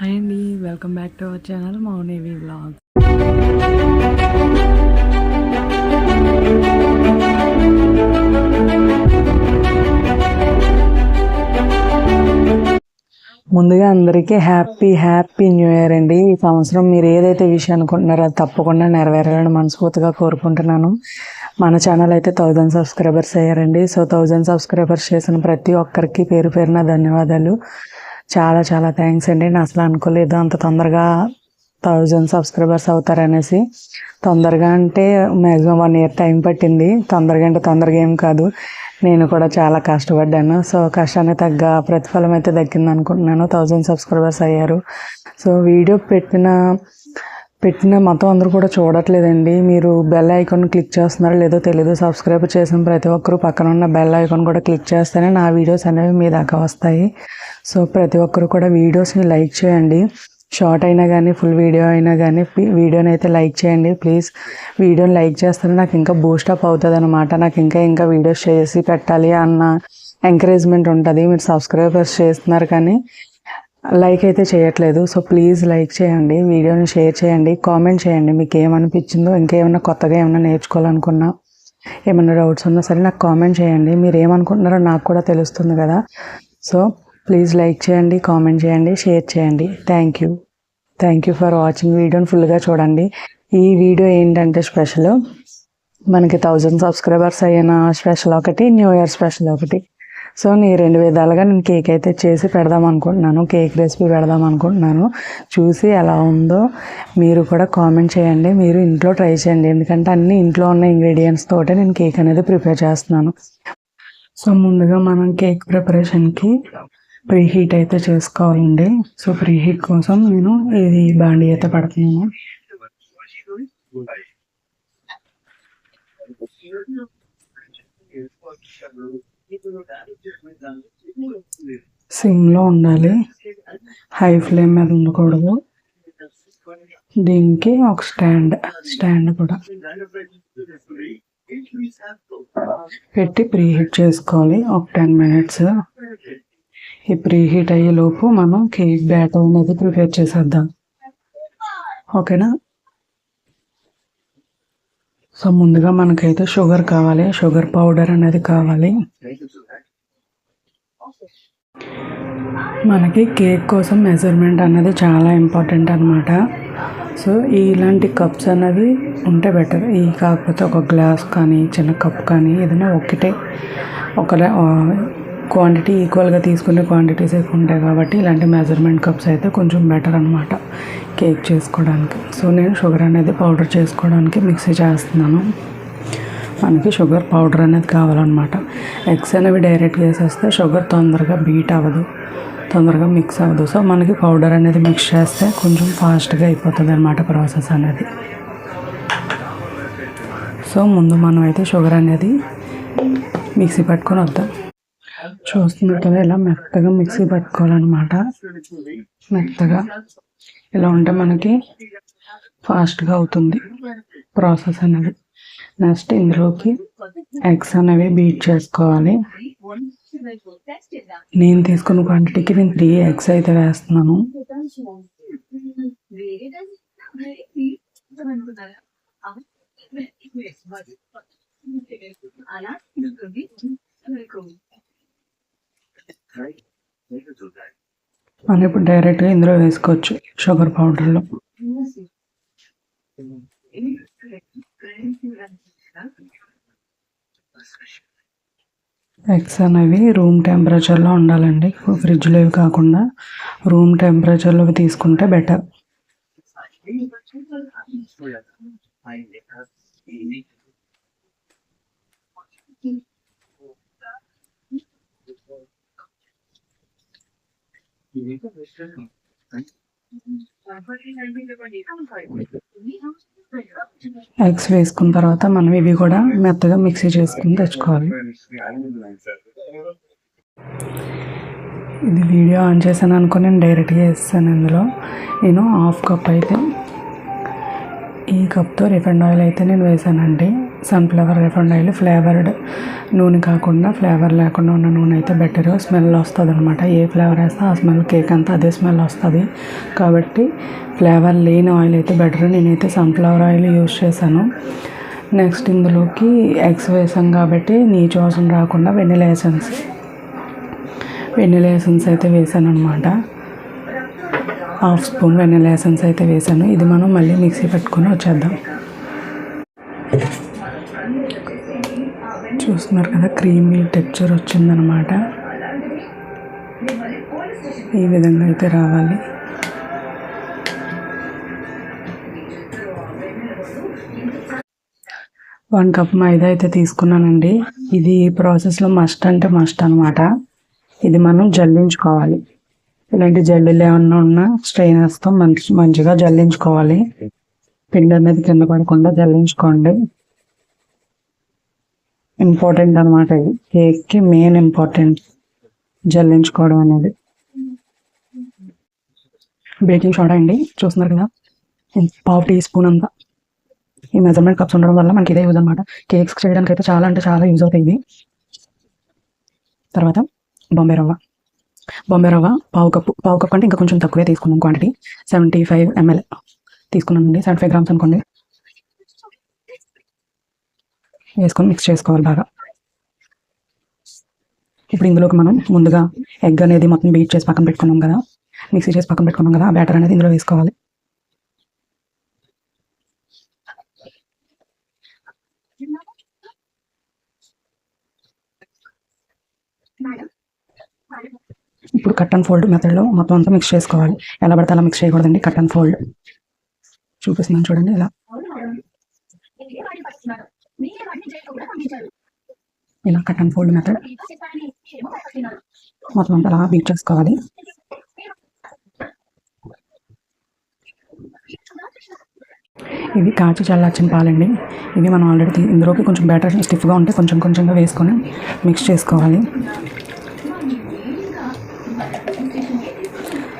Hi అండి welcome back to our channel మౌనేవి blog ముందుగా అందరికీ హ్యాపీ హ్యాపీ న్యూ ఇయర్ అండి. ఈ సంవత్సరం మీరు ఏదైతే విషయం అనుకుంటున్నారో అది తప్పకుండా నెరవేరాలని మనస్ఫూర్తిగా కోరుకుంటున్నాను. మన ఛానల్ అయితే థౌజండ్ సబ్స్క్రైబర్స్ అయ్యారండి. సో థౌజండ్ సబ్స్క్రైబర్స్ చేసిన ప్రతి ఒక్కరికి పేరు పేరున ధన్యవాదాలు. చాలా చాలా థ్యాంక్స్ అండి. నేను అసలు అనుకోలేదు అంత తొందరగా థౌజండ్ సబ్స్క్రైబర్స్ అవుతారనేసి. తొందరగా అంటే మ్యాక్సిమం వన్ ఇయర్ టైం పట్టింది. తొందరగా అంటే తొందరగా ఏం కాదు. నేను కూడా చాలా కష్టపడ్డాను. సో కష్టానికి తగ్గ ప్రతిఫలం అయితే దక్కింది అనుకుంటున్నాను థౌజండ్ సబ్స్క్రైబర్స్ అయ్యారు. సో వీడియో పెట్టిన పెట్టిన మొత్తం అందరూ కూడా చూడట్లేదండి. మీరు బెల్ ఐకాన్ క్లిక్ చేస్తున్నారో లేదో తెలియదు సబ్స్క్రైబ్ చేసిన ప్రతి ఒక్కరూ పక్కన ఉన్న బెల్ ఐకాన్ కూడా క్లిక్ చేస్తేనే నా వీడియోస్ అనేవి మీ దాకా వస్తాయి. సో ప్రతి ఒక్కరు కూడా వీడియోస్ని లైక్ చేయండి. షార్ట్ అయినా కానీ ఫుల్ వీడియో అయినా కానీ వీడియోని అయితే లైక్ చేయండి. ప్లీజ్ వీడియోని లైక్ చేస్తే నాకు ఇంకా బూస్టప్ అవుతుంది అనమాట నాకు ఇంకా ఇంకా వీడియోస్ చేసి పెట్టాలి అన్న ఎంకరేజ్మెంట్ ఉంటుంది. మీరు సబ్స్క్రైబర్స్ చేస్తున్నారు కానీ లైక్ అయితే చేయట్లేదు. సో ప్లీజ్ లైక్ చేయండి వీడియోని షేర్ చేయండి కామెంట్ చేయండి. మీకు ఏమనిపించిందో ఇంకేమైనా కొత్తగా ఏమైనా నేర్చుకోవాలనుకున్నా ఏమైనా డౌట్స్ ఉన్నా సరే నాకు కామెంట్ చేయండి. మీరు ఏమనుకుంటున్నారో నాకు కూడా తెలుస్తుంది కదా. సో ప్లీజ్ లైక్ చేయండి కామెంట్ చేయండి షేర్ చేయండి. Thank you. Thank you for watching వీడియోని ఫుల్గా చూడండి. ఈ వీడియో ఏంటంటే స్పెషల్. మనకి థౌజండ్ సబ్స్క్రైబర్స్ అయిన స్పెషల్ ఒకటి న్యూ ఇయర్ స్పెషల్ ఒకటి. సో నేను రెండు విధాలుగా నేను కేక్ అయితే చేసి పెడదాం అనుకుంటున్నాను. కేక్ రెసిపీ పెడదాం అనుకుంటున్నాను. చూసి ఎలా ఉందో మీరు కూడా కామెంట్ చేయండి. మీరు ఇంట్లో ట్రై చేయండి. ఎందుకంటే అన్ని ఇంట్లో ఉన్న ఇంగ్రీడియంట్స్ తోటే నేను కేక్ అనేది ప్రిపేర్ చేస్తున్నాను. సో ముందుగా మనం కేక్ ప్రిపరేషన్కి ప్రీ హీట్ అయితే చేసుకోవాలండి. సో ప్రీ హీట్ కోసం నేను ఇది బాండి అయితే పడుతున్నాను. సిమ్లో ఉండాలి. హై ఫ్లేమ్ మీద ఉండకూడదు. దీనికి ఒక స్టాండ్ స్టాండ్ కూడా. పెట్టి ప్రీ హీట్ చేసుకోవాలి. ఒక టెన్ మినిట్స్. ఈ ప్రీ హీట్ అయ్యే లోపు మనం కేక్ బ్యాటర్ అనేది ప్రిపేర్ చేసేద్దాం. ఓకేనా? సో ముందుగా మనకైతే షుగర్ కావాలి షుగర్ పౌడర్ అనేది కావాలి. మనకి కేక్ కోసం మెజర్మెంట్ అనేది చాలా ఇంపార్టెంట్ అనమాట సో ఇలాంటి కప్స్ అనేది ఉంటే బెటర్ ఈ కాకపోతే ఒక గ్లాస్ కానీ చిన్న కప్ కానీ ఏదైనా ఒకటే. ఒక క్వాంటిటీ ఈక్వల్గా తీసుకునే క్వాంటిటీస్ ఎక్కువ ఉంటాయి కాబట్టి ఇలాంటి మెజర్మెంట్ కప్స్ అయితే కొంచెం బెటర్ అనమాట కేక్ చేసుకోవడానికి. సో నేను షుగర్ అనేది పౌడర్ చేసుకోవడానికి మిక్సీ చేస్తున్నాను. మనకి షుగర్ పౌడర్ అనేది కావాలన్నమాట. ఎగ్స్ అనేవి డైరెక్ట్గా వేసేస్తే షుగర్ తొందరగా బీట్ అవ్వదు తొందరగా మిక్స్ అవ్వదు. సో మనకి పౌడర్ అనేది మిక్స్ చేస్తే కొంచెం ఫాస్ట్గా అయిపోతుంది అనమాట ప్రాసెస్ అనేది. సో ముందు మనం అయితే షుగర్ అనేది మిక్సీ పట్టుకొని వద్దాం. చూస్తున్నారు కదా ఇలా మెత్తగా మిక్సీ పట్టుకోవాలన్నమాట. మెత్తగా. ఇలా ఉంటే మనకి ఫాస్ట్గా అవుతుంది ప్రాసెస్ అనేది. నెక్స్ట్ ఇందులోకి ఎగ్స్ అనేవి బీట్ చేసుకోవాలి. నేను తీసుకున్న క్వాంటిటీకి నేను త్రీ ఎగ్స్ అయితే వేస్తున్నాను. అలా మనం ఇప్పుడు డైరెక్ట్గా ఇందులో వేసుకోవచ్చు షుగర్ పౌడర్లో ఎగ్స్ అనేవి రూమ్ టెంపరేచర్లో ఉండాలండి. ఫ్రిడ్జ్లో కాకుండా రూమ్ టెంపరేచర్లో తీసుకుంటే బెటర్ ఎగ్స్ వేసుకున్న తర్వాత మనం ఇవి కూడా మెత్తగా మిక్సీ చేసుకుని తెచ్చుకోవాలి. ఇది వీడియో ఆన్ చేశాను అనుకుని నేను డైరెక్ట్గా వేస్తాను ఇందులో. నేను హాఫ్ కప్ అయితే ఈ కప్తో రిఫైండ్ ఆయిల్ అయితే నేను వేసానండి సన్ఫ్లవర్ రిఫైండ్ ఆయిల్ ఫ్లేవర్డ్ నూనె కాకుండా ఫ్లేవర్ లేకుండా ఉన్న నూనె అయితే బెటర్ స్మెల్ వస్తుంది అనమాట ఏ ఫ్లేవర్ వేస్తే ఆ స్మెల్ కేక్ అంతా అదే స్మెల్ వస్తుంది. కాబట్టి ఫ్లేవర్ లేని ఆయిల్ అయితే బెటర్ నేనైతే సన్ఫ్లవర్ ఆయిల్ యూజ్ చేశాను. నెక్స్ట్ ఇందులోకి ఎగ్స్ వేసాం కాబట్టి నీచు వాసన రాకుండా వెనిలా ఎసెన్స్ వెనిలా ఎసెన్స్ అయితే వేసాను అనమాట హాఫ్ స్పూన్ వెనిలా ఎసెన్స్ అయితే వేసాను. ఇది మనం మళ్ళీ మిక్సీ పెట్టుకొని వచ్చేద్దాం. చూస్తున్నారు కదా క్రీమీ టెక్చర్ వచ్చిందనమాట ఈ విధంగా అయితే రావాలి. వన్ కప్ మైదా అయితే తీసుకున్నానండి. ఇది ప్రాసెస్లో మస్ట్ అంటే మస్ట్ అనమాట ఇది మనం జల్లించుకోవాలి. ఇలాంటి జల్లులు ఏమన్నా ఉన్నా స్ట్రైనర్స్తో మంచి మంచిగా జల్లించుకోవాలి. పిండి అనేది కింద పడకుండా జల్లించుకోండి. ఇంపార్టెంట్ అనమాట ఇది. కేక్కి మెయిన్ ఇంపార్టెంట్ జల్లించుకోవడం అనేది. బేకింగ్ సోడా అండి చూస్తున్నారు కదా? పావు టీ స్పూన్ అంతా. ఈ మెజర్మెంట్ కప్స్ ఉండడం వల్ల మనకి ఇదే యూజ్ అనమాట కేక్స్ చేయడానికి అయితే చాలా అంటే చాలా యూజ్ అవుతాయి ఇది తర్వాత బొంబే రవ్వ. బొంబే రవ్వ పావు కప్పు పావు కప్పు అంటే ఇంకా కొంచెం తక్కువే తీసుకున్నాం క్వాంటిటీ సెవెంటీ ఫైవ్ ఎంఎల్ తీసుకున్నానండి సెవెంటీ ఫైవ్ గ్రామ్స్ అనుకోండి. వేసుకొని మిక్స్ చేసుకోవాలి బాగా. ఇప్పుడు ఇందులోకి మనం ముందుగా ఎగ్ అనేది మొత్తం బీట్ చేసి పక్కన పెట్టుకున్నాం కదా. మిక్సీ చేసి పక్కన పెట్టుకున్నాం కదా ఆ బ్యాటర్ అనేది ఇందులో వేసుకోవాలి. ఇప్పుడు కట్ అండ్ ఫోల్డ్ మెథడ్లో మొత్తం అంతా మిక్స్ చేసుకోవాలి. ఎలా పడితే అలా మిక్స్ చేయకూడదండి కట్ అండ్ ఫోల్డ్ చూపిస్తున్నాను చూడండి ఇలా ఇలా కట్ అండ్ ఫోల్డ్ మెథడ్ మొత్తం అంతా అలా బీట్ చేసుకోవాలి. ఇవి కాచి చల్లార్చిన పాలండి. ఇవి మనం ఆల్రెడీ ఇందులోకి కొంచెం బ్యాటర్ స్టిఫ్గా ఉంటే కొంచెం కొంచెంగా వేసుకొని మిక్స్ చేసుకోవాలి.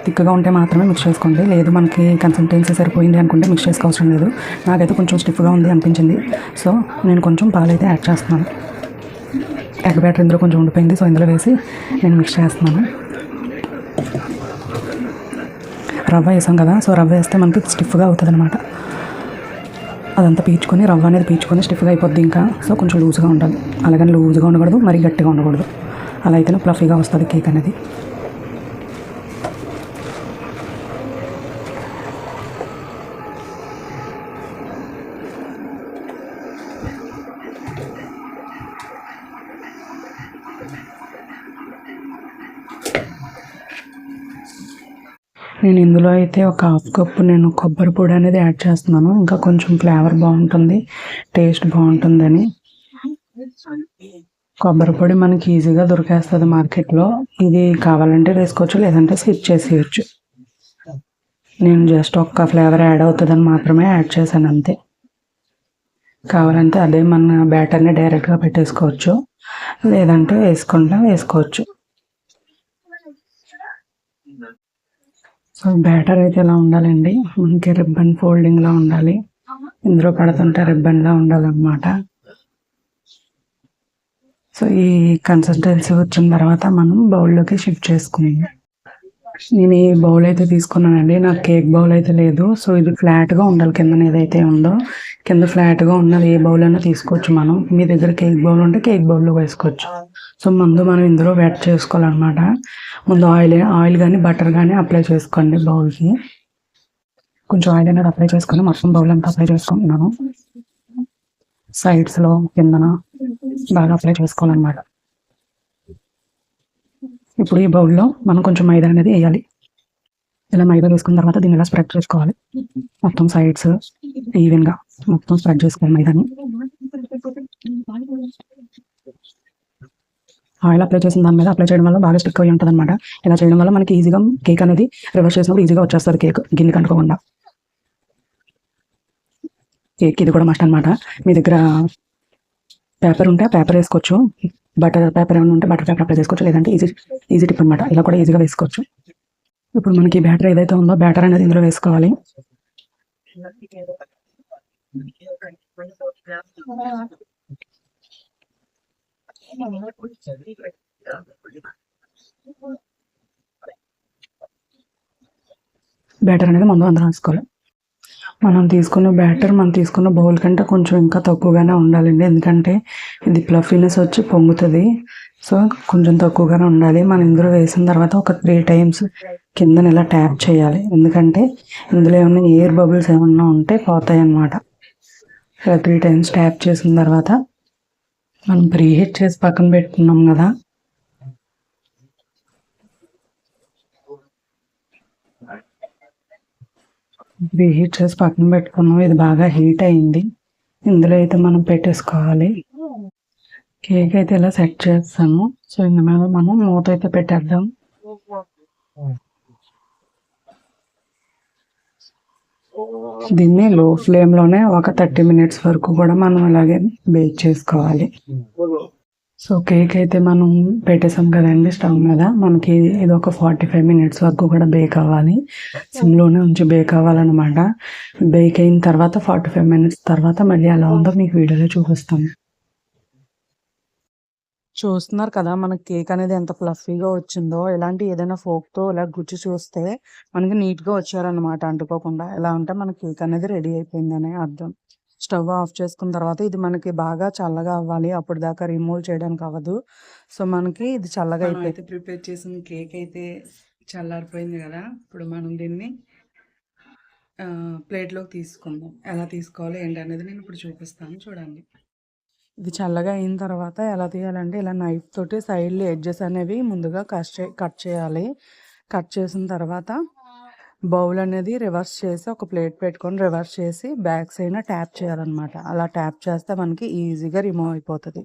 థిక్గా ఉంటే మాత్రమే మిక్స్ చేసుకోండి. లేదు మనకి కన్సిస్టెన్సీ సరిపోయింది అనుకుంటే మిక్స్ చేసుకోవడం లేదు. నాకైతే కొంచెం స్టిఫ్గా ఉంది అనిపించింది. సో నేను కొంచెం పాలు అయితే యాడ్ చేస్తున్నాను. ఎగ్ బ్యాటర్ ఇందులో కొంచెం ఉండిపోయింది. సో ఇందులో వేసి నేను మిక్స్ చేస్తున్నాను. రవ్వ వేసాం కదా సో రవ్వ వేస్తే మనకి స్టిఫ్గా అవుతుంది అనమాట అదంతా పీచుకొని రవ్వ అనేది పీచుకొని స్టిఫ్గా అయిపోద్ది ఇంకా. సో కొంచెం లూజ్గా ఉండాలి. అలాగని లూజ్గా ఉండకూడదు మరీ గట్టిగా ఉండకూడదు. అలా అయితేనే ఫ్లఫీగా వస్తుంది కేక్ అనేది. నేను ఇందులో అయితే ఒక హాఫ్ కప్పు నేను కొబ్బరి పొడి అనేది యాడ్ చేస్తున్నాను. ఇంకా కొంచెం ఫ్లేవర్ బాగుంటుంది టేస్ట్ బాగుంటుందని. కొబ్బరి పొడి మనకి ఈజీగా దొరికేస్తుంది మార్కెట్లో. ఇది కావాలంటే వేసుకోవచ్చు లేదంటే స్కిప్ చేసేయచ్చు. నేను జస్ట్ ఒక్క ఫ్లేవర్ యాడ్ అవుతుందని మాత్రమే యాడ్ చేశాను అంతే. కావాలంటే అదే మన బ్యాటర్ని డైరెక్ట్గా పెట్టేసుకోవచ్చు. లేదంటే వేసుకుంటా వేసుకోవచ్చు. సో బ్యాటర్ అయితే ఇలా ఉండాలండి. మనకి రిబ్బన్ ఫోల్డింగ్లా ఉండాలి. ఇందులో పడుతుంటే రిబ్బన్లా ఉండాలన్నమాట. సో ఈ కన్సిస్టెన్సీ వచ్చిన తర్వాత మనం బౌల్లోకి షిఫ్ట్ చేసుకుందాం. నేను ఈ బౌల్ అయితే తీసుకున్నానండి. నాకు కేక్ బౌల్ అయితే లేదు. సో ఇది ఫ్లాట్గా ఉండాలి. కింద ఏదైతే ఉందో కింద ఫ్లాట్గా ఉన్నది ఏ బౌల్ అయినా తీసుకోవచ్చు మనం. మీ దగ్గర కేక్ బౌల్ ఉంటే కేక్ బౌల్లో వేసుకోవచ్చు. సో ముందు మనం ఇందులో వెట్ చేసుకోవాలన్నమాట. ముందు ఆయిల్ ఆయిల్ కానీ బటర్ కానీ అప్లై చేసుకోండి బౌల్కి. కొంచెం ఆయిల్ అనేది అప్లై చేసుకొని మొత్తం బౌల్ అంతా అప్లై చేసుకుంటున్నాను. సైడ్స్లో కిందన బాగా అప్లై చేసుకోవాలన్నమాట. ఇప్పుడు ఈ బౌల్లో మనం కొంచెం మైదా అనేది వేయాలి. ఇలా మైదా వేసుకున్న తర్వాత దీన్ని ఇలా స్ప్రెడ్ చేసుకోవాలి. మొత్తం సైడ్స్ ఈవెన్గా మొత్తం స్ప్రెడ్ చేసుకోవాలి మైదాని. ఆయిల్ అప్లై చేసిన దాని మీద అప్లై చేయడం వల్ల బాగా స్టిక్ అయ్యి ఉంటుంది అనమాట ఇలా చేయడం వల్ల మనకి ఈజీగా కేక్ అనేది రివర్స్ చేసినప్పుడు ఈజీగా వచ్చేస్తుంది కేక్ గిన్నె కంటుకోకుండా కేక్ ఇది కూడా మస్ట్ అనమాట మీ దగ్గర పేపర్ ఉంటే పేపర్ వేసుకోవచ్చు. బటర్ పేపర్ ఏమైనా ఉంటే బటర్ పేపర్ అప్లై చేసుకోవచ్చు. లేదంటే ఈజీ ఈజీ టిప్ అనమాట ఇలా కూడా ఈజీగా వేసుకోవచ్చు. ఇప్పుడు మనకి బ్యాటర్ ఏదైతే ఉందో బ్యాటర్ అనేది ఇందులో వేసుకోవాలి. బ్యాటర్ అనేది మనం అందరం వేసుకోవాలి. మనం తీసుకున్న బ్యాటర్ మనం తీసుకున్న బౌల్ కంటే కొంచెం ఇంకా తక్కువగానే ఉండాలండి. ఎందుకంటే ఇది ప్లఫీనెస్ వచ్చి పొంగుతుంది. సో కొంచెం తక్కువగానే ఉండాలి. మనం ఇందులో వేసిన తర్వాత ఒక త్రీ టైమ్స్ కిందన ఇలా ట్యాప్ చేయాలి. ఎందుకంటే ఇందులో ఏమైనా ఎయిర్ బబుల్స్ ఏమన్నా ఉంటే పోతాయి అన్నమాట ఇలా త్రీ టైమ్స్ ట్యాప్ చేసిన తర్వాత మనం ప్రీహీట్ చేసి పక్కన పెట్టుకున్నాం కదా. ప్రీహీట్ చేసి పక్కన పెట్టుకున్నాం. ఇది బాగా హీట్ అయింది. ఇందులో అయితే మనం పెట్టేసుకోవాలి. కేక్ అయితే ఇలా సెట్ చేస్తాము. సో ఇందు మీద మనం మూత అయితే పెట్టేద్దాం. దీన్ని లో ఫ్లేమ్లోనే ఒక థర్టీ మినిట్స్ వరకు కూడా మనం అలాగే బేక్ చేసుకోవాలి. సో కేక్ అయితే మనం పెట్టేసాం కదండి స్టవ్ మీద. మనకి ఇది ఒక ఫార్టీ ఫైవ్ మినిట్స్ వరకు కూడా బేక్ అవ్వాలి. సిమ్లోనే ఉంచి బేక్ అవ్వాలన్నమాట. బేక్ అయిన తర్వాత ఫార్టీ ఫైవ్ మినిట్స్ తర్వాత మళ్ళీ ఎలా ఉందో మీకు వీడియోలో చూపిస్తాను చూస్తున్నారు కదా! మనకి కేక్ అనేది ఎంత ఫ్లఫీగా వచ్చిందో ఇలాంటి ఏదైనా ఫోక్తో ఇలా గుచ్చి చూస్తే మనకి నీట్గా వచ్చారనమాట అంటుకోకుండా ఎలా ఉంటే మన కేక్ అనేది రెడీ అయిపోయిందని అర్థం. స్టవ్ ఆఫ్ చేసుకున్న తర్వాత ఇది మనకి బాగా చల్లగా అవ్వాలి. అప్పుడు దాకా రిమూవ్ చేయడానికి అవ్వదు. సో మనకి ఇది చల్లగా అయితే ప్రిపేర్ చేసిన కేక్ అయితే చల్లారిపోయింది కదా! ఇప్పుడు మనం దీన్ని ప్లేట్లోకి తీసుకుందాం. ఎలా తీసుకోవాలి ఏంటి అనేది నేను ఇప్పుడు చూపిస్తాను. చూడండి. ఇది చల్లగా అయిన తర్వాత ఎలా తీయాలంటే ఇలా నైఫ్ తోటి సైడ్లు ఎడ్జెస్ అనేవి ముందుగా కట్ చే కట్ చేయాలి. కట్ చేసిన తర్వాత బౌల్ అనేది రివర్స్ చేసి ఒక ప్లేట్ పెట్టుకొని రివర్స్ చేసి బ్యాక్ సైడ్ ట్యాప్ చేయాలన్నమాట. అలా ట్యాప్ చేస్తే మనకి ఈజీగా రిమూవ్ అయిపోతుంది.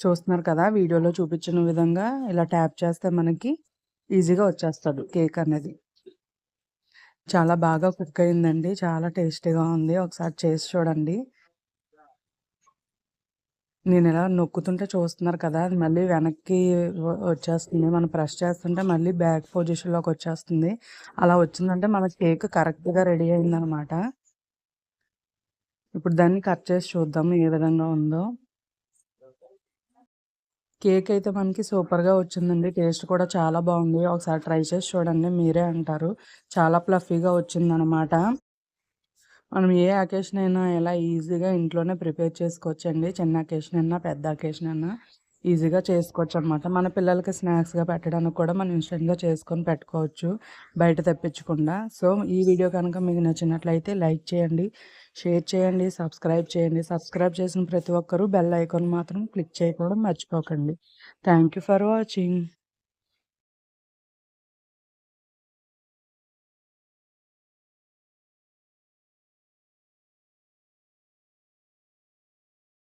చూస్తున్నారు కదా వీడియోలో చూపించిన విధంగా ఇలా ట్యాప్ చేస్తే మనకి ఈజీగా వచ్చేస్తుంది కేక్ అనేది. చాలా బాగా కుక్ అయిందండి. చాలా టేస్టీగా ఉంది. ఒకసారి చేసి చూడండి. నేను ఇలా నొక్కుతుంటే చూస్తున్నారు కదా అది మళ్ళీ వెనక్కి వచ్చేస్తుంది. మనం ప్రెస్ చేస్తుంటే మళ్ళీ బ్యాక్ పొజిషన్లోకి వచ్చేస్తుంది. అలా వచ్చిందంటే మన కేక్ కరెక్ట్గా రెడీ అయిందనమాట. ఇప్పుడు దాన్ని కట్ చేసి చూద్దాం ఏ విధంగా ఉందో. కేక్ అయితే మనకి సూపర్గా వచ్చిందండి. టేస్ట్ కూడా చాలా బాగుంది. ఒకసారి ట్రై చేసి చూడండి. మీరే అంటారు. చాలా ప్లఫీగా వచ్చిందనమాట. మనం ఏ అకేషన్ అయినా ఎలా ఈజీగా ఇంట్లోనే ప్రిపేర్ చేసుకోవచ్చండి? చిన్న అకేషన్ అయినా పెద్ద అకేషన్ అయినా ఈజీగా చేసుకోవచ్చు అనమాట మన పిల్లలకి స్నాక్స్గా పెట్టడానికి కూడా మనం ఇన్స్టెంట్గా చేసుకొని పెట్టుకోవచ్చు బయట తెప్పించకుండా. సో ఈ వీడియో కనుక మీకు నచ్చినట్లయితే లైక్ చేయండి షేర్ చేయండి సబ్స్క్రైబ్ చేయండి. సబ్స్క్రైబ్ చేసిన ప్రతి ఒక్కరూ బెల్ ఐకాన్ మాత్రం క్లిక్ చేయకూడదు మర్చిపోకండి. Thank you for watching.